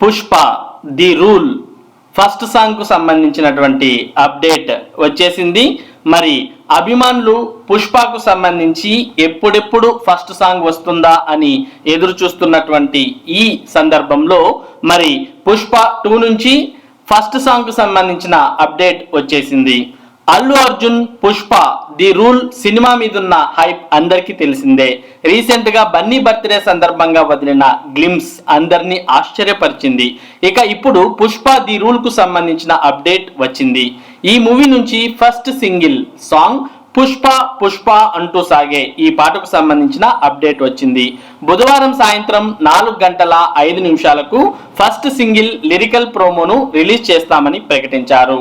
Pushpa the rule. First సాంగ్కు సంబంధించినటువంటి update వచ్చేసింది. మరి అభిమానులు పుష్పకు సంబంధించి ఎప్పుడెప్పుడు ఫస్ట్ సాంగ్ వస్తుందా అని ఎదురు చూస్తున్నటువంటి ఈ సందర్భంలో మరి పుష్ప టూ నుంచి ఫస్ట్ సాంగ్కు సంబంధించిన అప్డేట్ వచ్చేసింది. Allu Arjun Pushpa the rule cinema మీద ఉన్న హైప్ అందరికీ తెలిసిందే. రీసెంట్గా బన్నీ బర్త్డే సందర్భంగా వదిలిన గ్లిమ్స్ అందరినీ ఆశ్చర్యపరిచింది. ఇక ఇప్పుడు పుష్ప ది రూల్కు సంబంధించిన అప్డేట్ వచ్చింది. ఈ మూవీ నుంచి first single song Pushpa Pushpa అంటూ సాగే ఈ పాటకు సంబంధించిన అప్డేట్ వచ్చింది. బుధవారం సాయంత్రం నాలుగు గంటల ఐదు నిమిషాలకు ఫస్ట్ సింగిల్ లిరికల్ ప్రోమోను రిలీజ్ చేస్తామని ప్రకటించారు.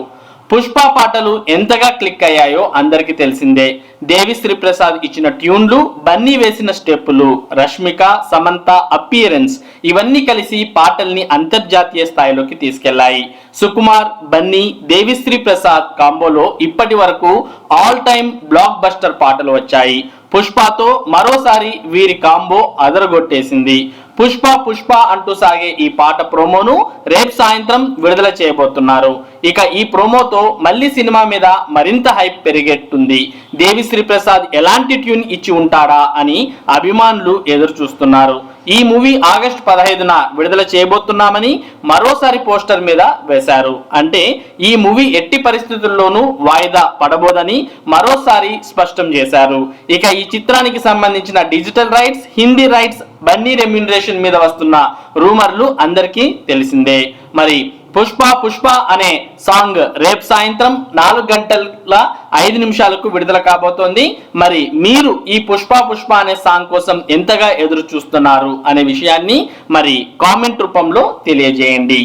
పుష్ప పాటలు ఎంతగా క్లిక్ అయ్యాయో అందరికీ తెలిసిందే. దేవిశ్రీ ప్రసాద్ ఇచ్చిన ట్యూన్లు బన్నీ వేసిన స్టెప్పులు రష్మిక సమంత అపియరెన్స్ ఇవన్నీ కలిసి పాటల్ని అంతర్జాతీయ స్థాయిలోకి తీసుకెళ్ళాయి సుకుమార్ బన్నీ దేవిశ్రీ ప్రసాద్ కాంబోలో ఇప్పటి వరకు ఆల్ టైమ్ బ్లాక్ బస్టర్ పాటలు వచ్చాయి. పుష్పతో మరోసారి వీరి కాంబో అదరగొట్టేసింది. పుష్ప పుష్ప అంటూ సాగే ఈ పాట ప్రోమోను రేపు సాయంత్రం విడుదల చేయబోతున్నారు. ఇక ఈ ప్రోమోతో మళ్ళీ సినిమా మీద మరింత హైప్ పెరిగెట్టుంది. దేవిశ్రీ ప్రసాద్ ఎలాంటి ట్యూన్ ఇచ్చి ఉంటాడా అని అభిమానులు ఎదురు చూస్తున్నారు ఈ మూవీ ఆగస్ట్ పదహైదున విడుదల చేయబోతున్నామని మరోసారి పోస్టర్ మీద వేశారు. అంటే ఈ మూవీ ఎట్టి పరిస్థితుల్లోనూ వాయిదా పడబోదని మరోసారి స్పష్టం చేశారు. ఇక ఈ చిత్రానికి సంబంధించిన digital rights Hindi rights Bunny remuneration మీద వస్తున్న రూమర్లు అందరికీ తెలిసిందే. మరి పుష్ప పుష్ప అనే సాంగ్ రేపు సాయంత్రం నాలుగు గంటల ఐదు నిమిషాలకు విడుదల కాబోతోంది. మరి మీరు ఈ పుష్ప పుష్ప అనే సాంగ్ కోసం ఎంతగా ఎదురు చూస్తున్నారు అనే విషయాన్ని మరి కామెంట్ రూపంలో తెలియజేయండి.